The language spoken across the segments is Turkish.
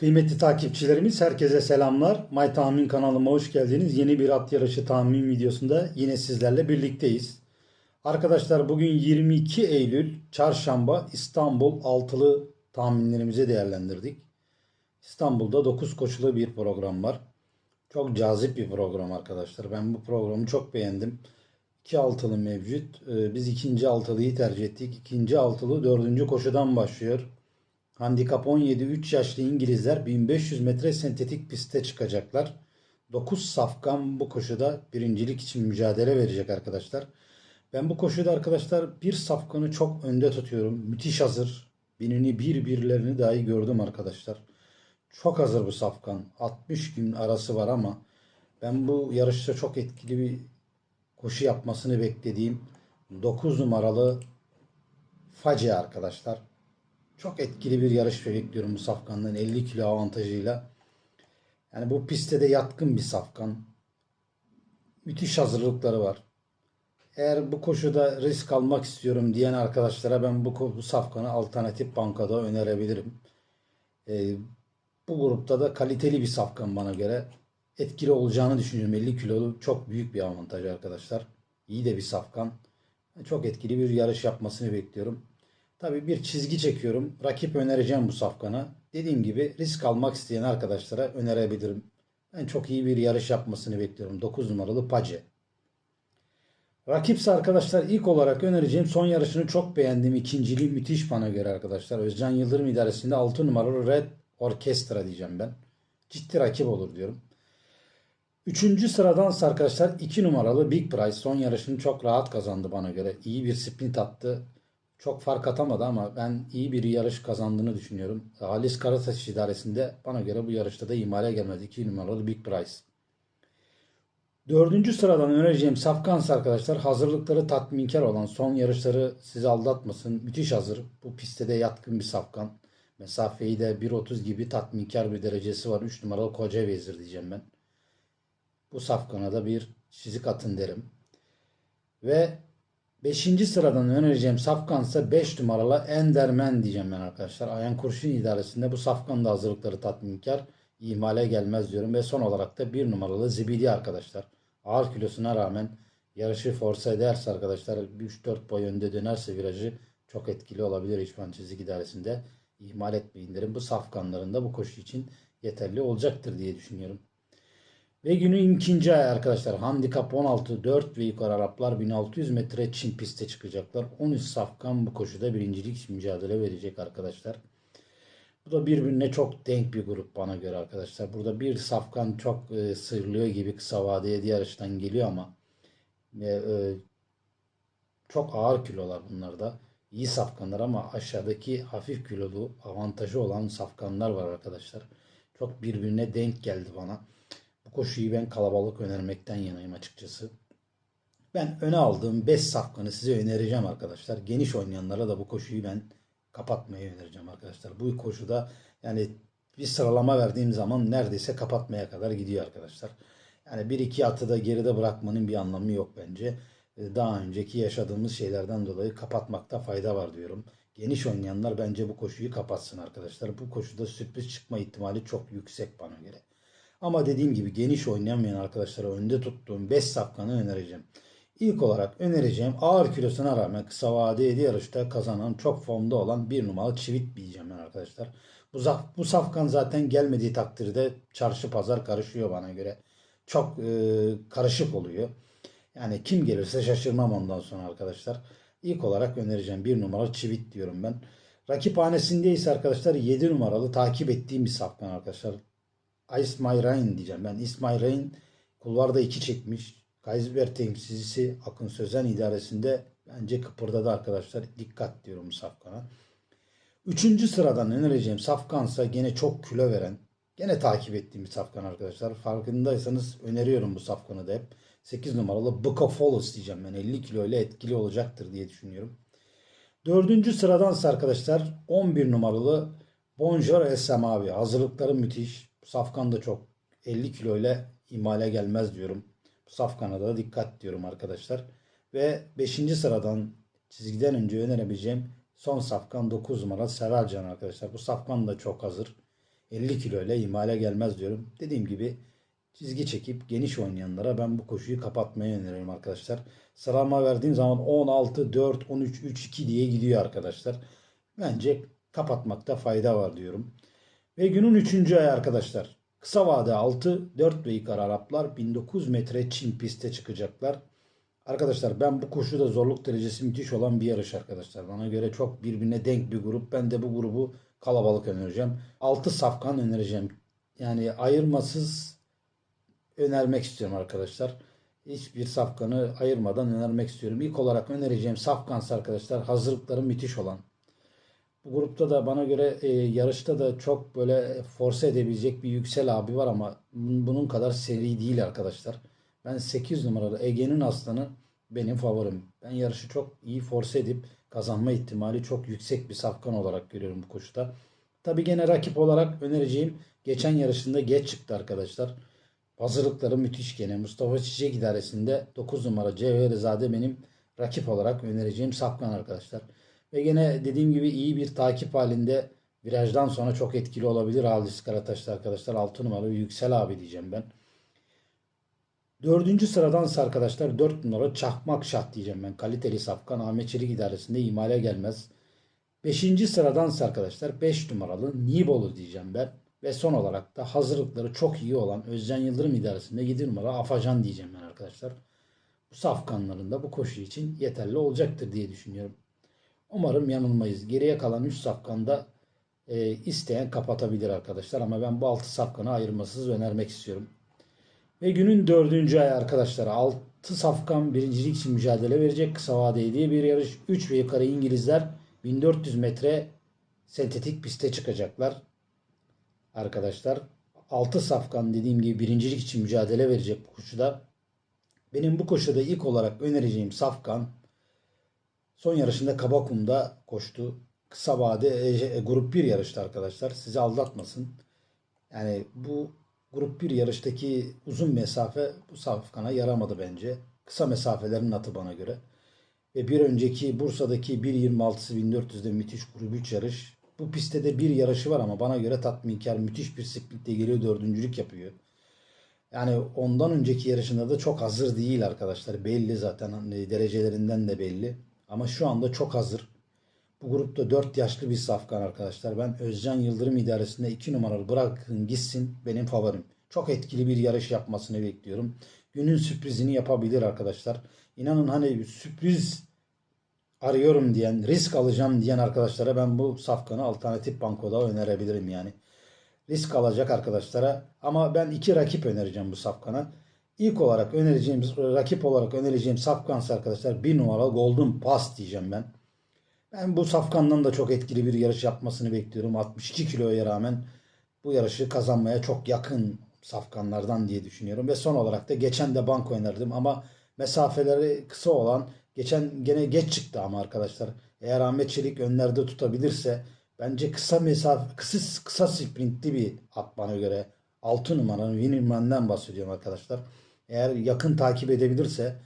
Kıymetli takipçilerimiz herkese selamlar. May Tahmin kanalıma hoş geldiniz. Yeni bir at yarışı tahmin videosunda yine sizlerle birlikteyiz. Arkadaşlar bugün 22 Eylül Çarşamba İstanbul altılı tahminlerimizi değerlendirdik. İstanbul'da 9 koşulu bir program var. Çok cazip bir program arkadaşlar. Ben bu programı çok beğendim. İki altılı mevcut. Ee, Biz ikinci altılıyı tercih ettik. İkinci altılı dördüncü koşudan başlıyor. Handikap 17 3 yaşlı İngilizler 1500 metre sentetik piste çıkacaklar. 9 safkan bu koşuda birincilik için mücadele verecek arkadaşlar. Ben bu koşuda arkadaşlar bir safkanı çok önde tutuyorum. Müthiş hazır. Binini bir birlerini dahi gördüm arkadaşlar. Çok hazır bu safkan. 60 gün arası var ama ben bu yarışta çok etkili bir koşu yapmasını beklediğim 9 numaralı Facia arkadaşlar. Çok etkili bir yarış bekliyorum bu safkandan 50 kilo avantajıyla. Yani bu pistte de yatkın bir safkan. Müthiş hazırlıkları var. Eğer bu koşuda risk almak istiyorum diyen arkadaşlara ben bu, bu safkanı alternatif bankada önerebilirim. Ee, bu grupta da kaliteli bir safkan bana göre. Etkili olacağını düşünüyorum. 50 kilolu çok büyük bir avantaj arkadaşlar. İyi de bir safkan. Çok etkili bir yarış yapmasını bekliyorum. Tabii bir çizgi çekiyorum. Rakip önereceğim bu safkana. Dediğim gibi risk almak isteyen arkadaşlara önerebilirim. Ben çok iyi bir yarış yapmasını bekliyorum. 9 numaralı Pace. Rakipse arkadaşlar ilk olarak önereceğim son yarışını çok beğendim. İkinciliği müthiş bana göre arkadaşlar. Özcan Yıldırım idaresinde 6 numaralı Red Orchestra diyeceğim ben. Ciddi rakip olur diyorum. Üçüncü sıradansa arkadaşlar 2 numaralı Big Price son yarışını çok rahat kazandı bana göre. İyi bir sprint attı. Çok fark atamadı ama ben iyi bir yarış kazandığını düşünüyorum. Halis Karataş idaresinde bana göre bu yarışta da ihmale gelmedi. 2 numaralı Big Price. Dördüncü sıradan önereceğim Safkans arkadaşlar hazırlıkları tatminkar olan son yarışları sizi aldatmasın. Müthiş hazır. Bu pistte de yatkın bir Safkan. Mesafeyi de 1.30 gibi tatminkar bir derecesi var. 3 numaralı Koca Vezir diyeceğim ben. Bu Safkan'a da bir çizik atın derim. Ve 5. sıradan önereceğim Safkan ise 5 numaralı Enderman diyeceğim ben arkadaşlar. Ayan Kurşun idaresinde bu Safkan hazırlıkları tatminkar. ihmale gelmez diyorum. Ve son olarak da 1 numaralı Zibidi arkadaşlar. Ağır kilosuna rağmen yarışı force ederse arkadaşlar 3-4 boy önde dönerse virajı çok etkili olabilir İşman Çizik idaresinde. ihmal etmeyin derim. Bu Safkanların da bu koşu için yeterli olacaktır diye düşünüyorum. Ve günün ikinci ayı arkadaşlar handikap 16 4 ve yukarı Araplar 1600 metre Çin piste çıkacaklar. 13 safkan bu koşuda birincilik mücadele verecek arkadaşlar. Bu da birbirine çok denk bir grup bana göre arkadaşlar. Burada bir safkan çok e, sıyrılıyor gibi kısa vadeye diğer açıdan geliyor ama e, e, çok ağır kilolar bunlar da. İyi safkanlar ama aşağıdaki hafif kilolu avantajı olan safkanlar var arkadaşlar. Çok birbirine denk geldi bana. Bu koşuyu ben kalabalık önermekten yanayım açıkçası. Ben öne aldığım 5 safkanı size önereceğim arkadaşlar. Geniş oynayanlara da bu koşuyu ben kapatmayı önereceğim arkadaşlar. Bu koşuda yani bir sıralama verdiğim zaman neredeyse kapatmaya kadar gidiyor arkadaşlar. Yani bir iki atı da geride bırakmanın bir anlamı yok bence. Ee, Daha önceki yaşadığımız şeylerden dolayı kapatmakta fayda var diyorum. Geniş oynayanlar bence bu koşuyu kapatsın arkadaşlar. Bu koşuda sürpriz çıkma ihtimali çok yüksek bana göre. Ama dediğim gibi geniş oynayamayan arkadaşlara önde tuttuğum 5 safkanı önereceğim. İlk olarak önereceğim ağır kilosuna rağmen kısa vadeli yarışta kazanan çok formda olan bir numaralı çivit diyeceğim ben arkadaşlar. Bu, bu safkan zaten gelmediği takdirde çarşı pazar karışıyor bana göre. Çok e, karışık oluyor. Yani kim gelirse şaşırmam ondan sonra arkadaşlar. İlk olarak önereceğim bir numaralı çivit diyorum ben. Rakiphanesinde ise arkadaşlar 7 numaralı takip ettiğim bir safkan arkadaşlar. İsmail Rain diyeceğim. Ben İsmail Rain kulvarda 2 çekmiş. Kaysber temsilcisi Akın Sözen idaresinde bence kıpırdadı arkadaşlar. Dikkat diyorum safkana. Üçüncü sıradan önereceğim safkansa gene çok kilo veren. Gene takip ettiğim bir safkan arkadaşlar. Farkındaysanız öneriyorum bu safkanı da hep. 8 numaralı Bucofolus diyeceğim ben. 50 kilo ile etkili olacaktır diye düşünüyorum. Dördüncü sıradansa arkadaşlar 11 numaralı Bonjour Esem abi. Hazırlıkları müthiş. Safkan da çok 50 kilo ile imale gelmez diyorum. Bu Safkan'a da dikkat diyorum arkadaşlar. Ve 5. sıradan çizgiden önce önerebileceğim son safkan 9 numara Severcan arkadaşlar. Bu safkan da çok hazır. 50 kilo ile imale gelmez diyorum. Dediğim gibi çizgi çekip geniş oynayanlara ben bu koşuyu kapatmayı öneririm arkadaşlar. Sıralama verdiğim zaman 16, 4, 13, 3, 2 diye gidiyor arkadaşlar. Bence kapatmakta fayda var diyorum. Ve günün 3. ayı arkadaşlar. Kısa vade 6, 4 ve yukarı Araplar 1900 metre çim piste çıkacaklar. Arkadaşlar ben bu koşuda zorluk derecesi müthiş olan bir yarış arkadaşlar. Bana göre çok birbirine denk bir grup. Ben de bu grubu kalabalık önereceğim. 6 safkan önereceğim. Yani ayırmasız önermek istiyorum arkadaşlar. Hiçbir safkanı ayırmadan önermek istiyorum. İlk olarak önereceğim safkansı arkadaşlar hazırlıkları müthiş olan. Bu grupta da bana göre e, yarışta da çok böyle force edebilecek bir Yüksel abi var ama bunun kadar seri değil arkadaşlar. Ben 8 numaralı Ege'nin aslanı benim favorim. Ben yarışı çok iyi force edip kazanma ihtimali çok yüksek bir safkan olarak görüyorum bu koşuda. Tabi gene rakip olarak önereceğim geçen yarışında geç çıktı arkadaşlar. Hazırlıkları müthiş gene. Mustafa Çiçek idaresinde 9 numara Cevherizade benim rakip olarak önereceğim safkan arkadaşlar. Ve gene dediğim gibi iyi bir takip halinde virajdan sonra çok etkili olabilir Halis Karataş'ta arkadaşlar. 6 numaralı Yüksel abi diyeceğim ben. Dördüncü sıradansa arkadaşlar 4 numara Çakmak Şah diyeceğim ben. Kaliteli safkan Ahmet Çelik idaresinde imale gelmez. Beşinci sıradansa arkadaşlar 5 numaralı Nibolu diyeceğim ben. Ve son olarak da hazırlıkları çok iyi olan Özcan Yıldırım idaresinde 7 numara Afacan diyeceğim ben arkadaşlar. Bu safkanlarında bu koşu için yeterli olacaktır diye düşünüyorum. Umarım yanılmayız. Geriye kalan 3 safkanda e, isteyen kapatabilir arkadaşlar. Ama ben bu 6 safkanı ayırmasız önermek istiyorum. Ve günün dördüncü ayı arkadaşlar 6 safkan birincilik için mücadele verecek kısa vadeli bir yarış. 3 ve yukarı İngilizler 1400 metre sentetik piste çıkacaklar. Arkadaşlar 6 safkan dediğim gibi birincilik için mücadele verecek bu koşuda. Benim bu koşuda ilk olarak önereceğim safkan son yarışında Kabakum'da koştu. Kısa vade e, e, grup 1 yarıştı arkadaşlar. Sizi aldatmasın. Yani bu grup 1 yarıştaki uzun mesafe bu safkana yaramadı bence. Kısa mesafelerin atı bana göre. Ve bir önceki Bursa'daki 1.26'sı 1400'de müthiş grup 3 yarış. Bu pistte de bir yarışı var ama bana göre tatminkar müthiş bir sprintle geliyor dördüncülük yapıyor. Yani ondan önceki yarışında da çok hazır değil arkadaşlar. Belli zaten hani derecelerinden de belli. Ama şu anda çok hazır. Bu grupta 4 yaşlı bir safkan arkadaşlar. Ben Özcan Yıldırım idaresinde 2 numaralı bırakın gitsin benim favorim. Çok etkili bir yarış yapmasını bekliyorum. Günün sürprizini yapabilir arkadaşlar. İnanın hani sürpriz arıyorum diyen, risk alacağım diyen arkadaşlara ben bu safkanı alternatif bankoda önerebilirim yani. Risk alacak arkadaşlara ama ben iki rakip önereceğim bu safkana. İlk olarak önereceğim rakip olarak önereceğim safkansa arkadaşlar bir numaralı Golden Pass diyeceğim ben. Ben bu safkandan da çok etkili bir yarış yapmasını bekliyorum. 62 kiloya rağmen bu yarışı kazanmaya çok yakın safkanlardan diye düşünüyorum. Ve son olarak da geçen de banko önerdim ama mesafeleri kısa olan geçen gene geç çıktı ama arkadaşlar. Eğer Ahmet Çelik önlerde tutabilirse bence kısa mesafe kısa, kısa sprintli bir at bana göre. 6 numaranın Winnerman'dan bahsediyorum arkadaşlar. Eğer yakın takip edebilirse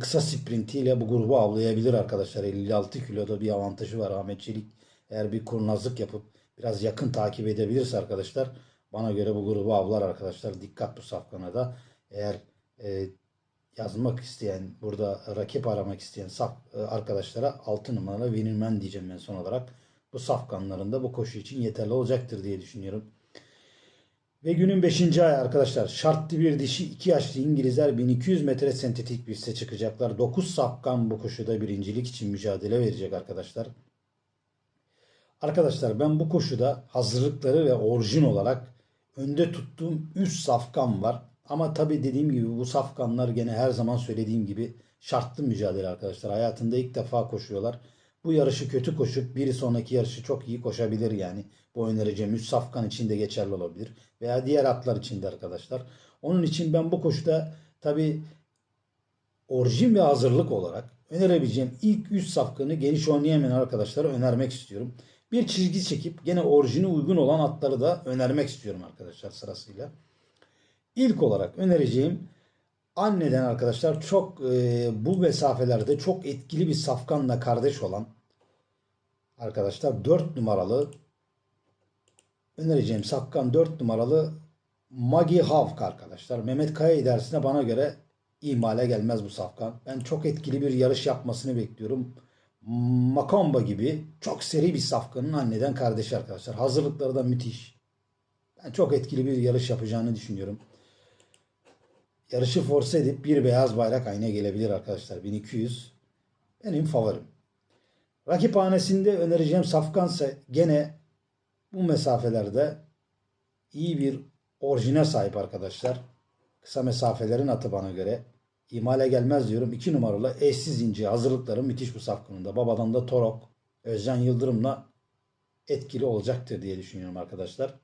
kısa sprintiyle bu grubu avlayabilir arkadaşlar. 56 kiloda bir avantajı var Ahmet Çelik. Eğer bir kurnazlık yapıp biraz yakın takip edebilirse arkadaşlar bana göre bu grubu avlar arkadaşlar. Dikkat bu safkana da. Eğer e, yazmak isteyen, burada rakip aramak isteyen saf, e, arkadaşlara 6 numaralı Winnerman diyeceğim ben son olarak. Bu safkanlarında bu koşu için yeterli olacaktır diye düşünüyorum. Ve günün 5. ayı arkadaşlar şartlı bir dişi 2 yaşlı İngilizler 1200 metre sentetik piste çıkacaklar. 9 safkan bu koşuda birincilik için mücadele verecek arkadaşlar. Arkadaşlar ben bu koşuda hazırlıkları ve orijin olarak önde tuttuğum 3 safkan var. Ama tabi dediğim gibi bu safkanlar gene her zaman söylediğim gibi şartlı mücadele arkadaşlar. Hayatında ilk defa koşuyorlar. Bu yarışı kötü koşup bir sonraki yarışı çok iyi koşabilir yani. Bu önereceğim 3 safkan için de geçerli olabilir. Veya diğer atlar için de arkadaşlar. Onun için ben bu koşuda tabi orijin ve hazırlık olarak önerebileceğim ilk 3 safkanı geniş oynayamayan arkadaşlara önermek istiyorum. Bir çizgi çekip gene orijine uygun olan atları da önermek istiyorum arkadaşlar sırasıyla. İlk olarak önereceğim anneden arkadaşlar çok e, bu mesafelerde çok etkili bir safkanla kardeş olan arkadaşlar 4 numaralı önereceğim Safkan 4 numaralı Magi Havk arkadaşlar. Mehmet Kaya idaresine bana göre ihmale gelmez bu Safkan. Ben çok etkili bir yarış yapmasını bekliyorum. Makomba gibi çok seri bir Safkan'ın anneden kardeşi arkadaşlar. Hazırlıkları da müthiş. Ben çok etkili bir yarış yapacağını düşünüyorum. Yarışı force edip bir beyaz bayrak ayna gelebilir arkadaşlar. 1200 benim favorim. Rakiphanesinde önereceğim Safkansa gene bu mesafelerde iyi bir orijine sahip arkadaşlar. Kısa mesafelerin atı bana göre. İmale gelmez diyorum. 2 numaralı eşsiz ince hazırlıkları müthiş bu safkanında. Babadan da Torok, Özcan Yıldırım'la etkili olacaktır diye düşünüyorum arkadaşlar.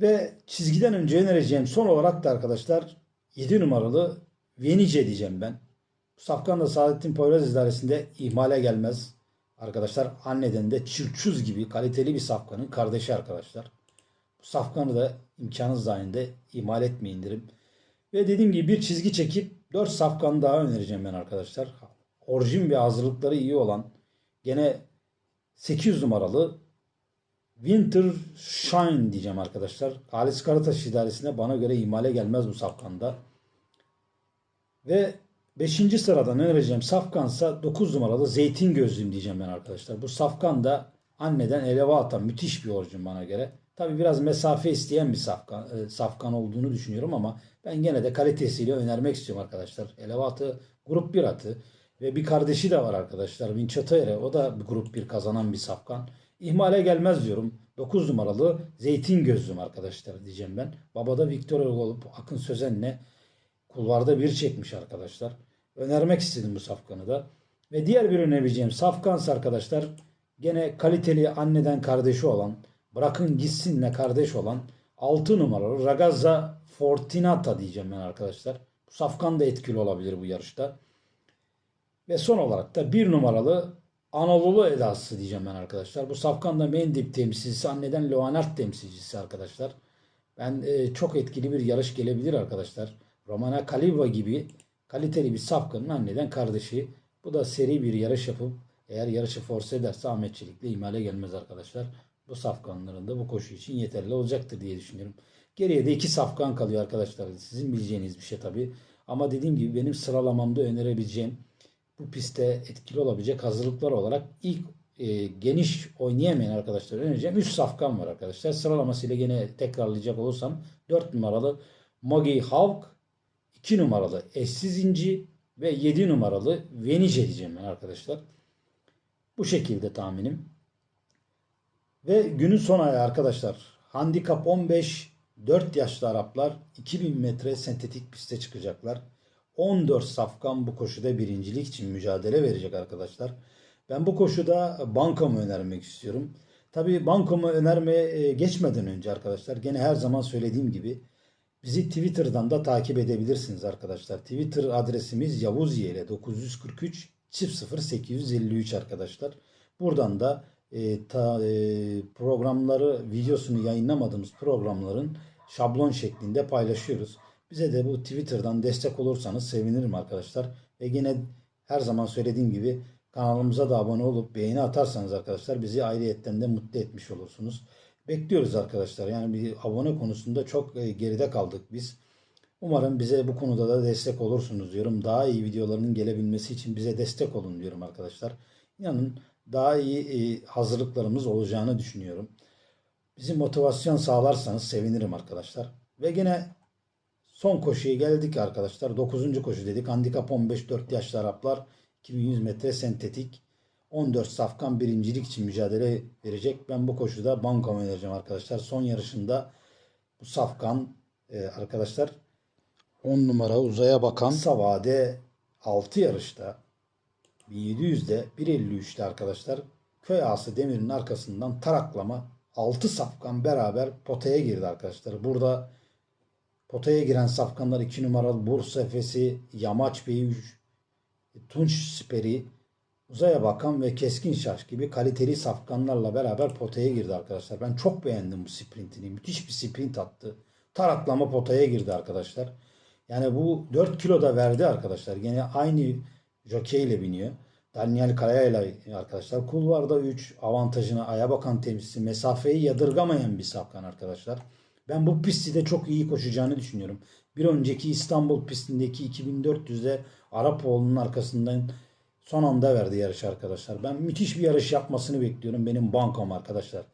Ve çizgiden önce önereceğim son olarak da arkadaşlar 7 numaralı Venice diyeceğim ben. Bu safkan da Saadettin Poyraz idaresinde ihmale gelmez. Arkadaşlar anneden de Çirçuz gibi kaliteli bir safkanın kardeşi arkadaşlar. Bu safkanı da imkanınız dahilinde ihmal etmeyin derim. Ve dediğim gibi bir çizgi çekip 4 safkan daha önereceğim ben arkadaşlar. Orijin ve hazırlıkları iyi olan gene 800 numaralı Winter Shine diyeceğim arkadaşlar. Halis Karataş idaresinde bana göre ihmale gelmez bu safkanda. Ve 5. sıradan önereceğim safkansa 9 numaralı zeytin gözlüğüm diyeceğim ben arkadaşlar. Bu safkan da anneden eleve atan müthiş bir orijin bana göre. Tabi biraz mesafe isteyen bir safkan, e, safkan olduğunu düşünüyorum ama ben gene de kalitesiyle önermek istiyorum arkadaşlar. Eleve atı grup 1 atı ve bir kardeşi de var arkadaşlar. Vinçatayre o da grup 1 kazanan bir safkan. İhmale gelmez diyorum. 9 numaralı zeytin gözlüm arkadaşlar diyeceğim ben. Babada Victor Hugo olup Akın Sözen'le kulvarda bir çekmiş arkadaşlar. Önermek istedim bu safkanı da. Ve diğer bir önereceğim safkans arkadaşlar. Gene kaliteli anneden kardeşi olan bırakın gitsinle kardeş olan 6 numaralı Ragazza Fortinata diyeceğim ben arkadaşlar. Bu safkan da etkili olabilir bu yarışta. Ve son olarak da bir numaralı Anadolu Edası diyeceğim ben arkadaşlar. Bu safkan da Mendip temsilcisi, anneden Leonard temsilcisi arkadaşlar. Ben e, çok etkili bir yarış gelebilir arkadaşlar. Romana Kaliba gibi kaliteli bir safkanın anneden kardeşi. Bu da seri bir yarış yapıp eğer yarışı force ederse Ahmet Çelik'le imale gelmez arkadaşlar. Bu safkanların da bu koşu için yeterli olacaktır diye düşünüyorum. Geriye de iki safkan kalıyor arkadaşlar. Sizin bileceğiniz bir şey tabii. Ama dediğim gibi benim sıralamamda önerebileceğim bu pistte etkili olabilecek hazırlıklar olarak ilk e, geniş oynayamayan arkadaşlar önereceğim 3 safkan var arkadaşlar. Sıralamasıyla gene tekrarlayacak olursam 4 numaralı Mogi Hawk, 2 numaralı Eşsiz İnci ve 7 numaralı Venice diyeceğim ben arkadaşlar. Bu şekilde tahminim. Ve günün son ayağı arkadaşlar. Handikap 15 4 yaşlı Araplar 2000 metre sentetik piste çıkacaklar. 14 safkan bu koşuda birincilik için mücadele verecek arkadaşlar. Ben bu koşuda bankamı önermek istiyorum. Tabii bankamı önermeye geçmeden önce arkadaşlar gene her zaman söylediğim gibi bizi Twitter'dan da takip edebilirsiniz arkadaşlar. Twitter adresimiz Yavuz ile 943 0853 arkadaşlar. Buradan da e, ta, e, programları videosunu yayınlamadığımız programların şablon şeklinde paylaşıyoruz. Bize de bu Twitter'dan destek olursanız sevinirim arkadaşlar. Ve yine her zaman söylediğim gibi kanalımıza da abone olup beğeni atarsanız arkadaşlar bizi ayrıyetten de mutlu etmiş olursunuz. Bekliyoruz arkadaşlar. Yani bir abone konusunda çok e, geride kaldık biz. Umarım bize bu konuda da destek olursunuz diyorum. Daha iyi videoların gelebilmesi için bize destek olun diyorum arkadaşlar. İnanın daha iyi e, hazırlıklarımız olacağını düşünüyorum. Bizi motivasyon sağlarsanız sevinirim arkadaşlar. Ve gene son koşuya geldik arkadaşlar. 9. koşu dedik. Handikap 15 4 yaşlı Araplar 2100 metre sentetik. 14 safkan birincilik için mücadele verecek. Ben bu koşuda banko vereceğim arkadaşlar. Son yarışında bu safkan e, arkadaşlar 10 numara uzaya bakan Savade 6 yarışta 1700'de 1.53'te arkadaşlar köy ağası demirin arkasından taraklama 6 safkan beraber potaya girdi arkadaşlar. Burada potaya giren safkanlar 2 numaralı Bursa Efes'i, Yamaç Bey'i, Tunç Siperi, Uzaya Bakan ve Keskin Şaş gibi kaliteli safkanlarla beraber potaya girdi arkadaşlar. Ben çok beğendim bu sprintini. Müthiş bir sprint attı. Taraklama potaya girdi arkadaşlar. Yani bu 4 kilo da verdi arkadaşlar. Yine aynı jokey ile biniyor. Daniel Kaya ile arkadaşlar. Kulvarda 3 avantajına aya bakan temsilcisi mesafeyi yadırgamayan bir safkan arkadaşlar. Ben bu pisti de çok iyi koşacağını düşünüyorum. Bir önceki İstanbul pistindeki 2400'de Arapoğlu'nun arkasından son anda verdi yarış arkadaşlar. Ben müthiş bir yarış yapmasını bekliyorum benim bankom arkadaşlar.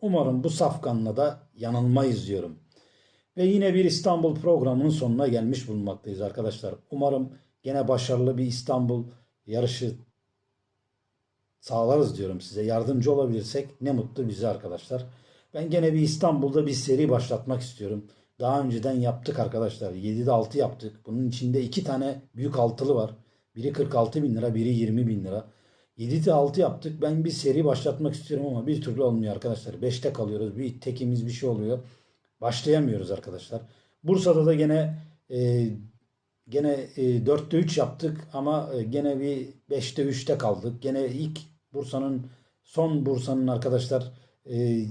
Umarım bu safkanla da yanılmayız diyorum. Ve yine bir İstanbul programının sonuna gelmiş bulunmaktayız arkadaşlar. Umarım gene başarılı bir İstanbul yarışı sağlarız diyorum size. Yardımcı olabilirsek ne mutlu bize arkadaşlar. Ben gene bir İstanbul'da bir seri başlatmak istiyorum. Daha önceden yaptık arkadaşlar. 7'de 6 yaptık. Bunun içinde iki tane büyük altılı var. Biri 46 bin lira, biri 20 bin lira. 7'de 6 yaptık. Ben bir seri başlatmak istiyorum ama bir türlü olmuyor arkadaşlar. 5'te kalıyoruz. Bir tekimiz bir şey oluyor. Başlayamıyoruz arkadaşlar. Bursa'da da gene e, gene e, 4'te 3 yaptık ama e, gene bir 5'te 3'te kaldık. Gene ilk Bursa'nın son Bursa'nın arkadaşlar e,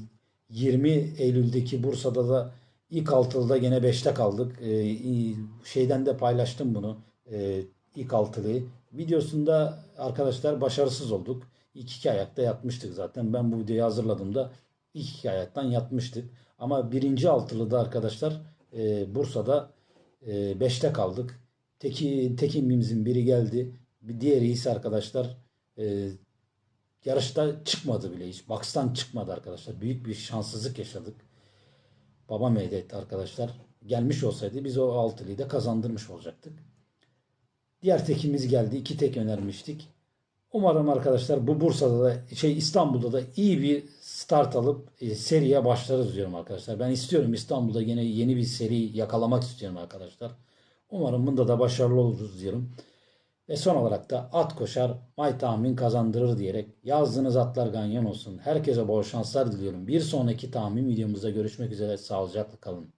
20 Eylül'deki Bursa'da da ilk altılıda gene 5'te kaldık. E, i- şeyden de paylaştım bunu. E, ilk altılıyı. Videosunda arkadaşlar başarısız olduk. İlk iki ayakta yatmıştık zaten. Ben bu videoyu hazırladığımda ilk iki ayaktan yatmıştık. Ama birinci altılıda arkadaşlar e, Bursa'da 5'te kaldık. Teki, tekimimizin biri geldi. Bir diğeri ise arkadaşlar e, yarışta çıkmadı bile hiç. Box'tan çıkmadı arkadaşlar. Büyük bir şanssızlık yaşadık. Babam elde etti arkadaşlar. Gelmiş olsaydı biz o altılıyı da kazandırmış olacaktık. Diğer tekimiz geldi. İki tek önermiştik. Umarım arkadaşlar bu Bursa'da da şey İstanbul'da da iyi bir start alıp e, seriye başlarız diyorum arkadaşlar. Ben istiyorum İstanbul'da yine yeni bir seri yakalamak istiyorum arkadaşlar. Umarım bunda da başarılı oluruz diyorum. Ve son olarak da at koşar, may tahmin kazandırır diyerek yazdığınız atlar ganyan olsun. Herkese bol şanslar diliyorum. Bir sonraki tahmin videomuzda görüşmek üzere. Sağlıcakla kalın.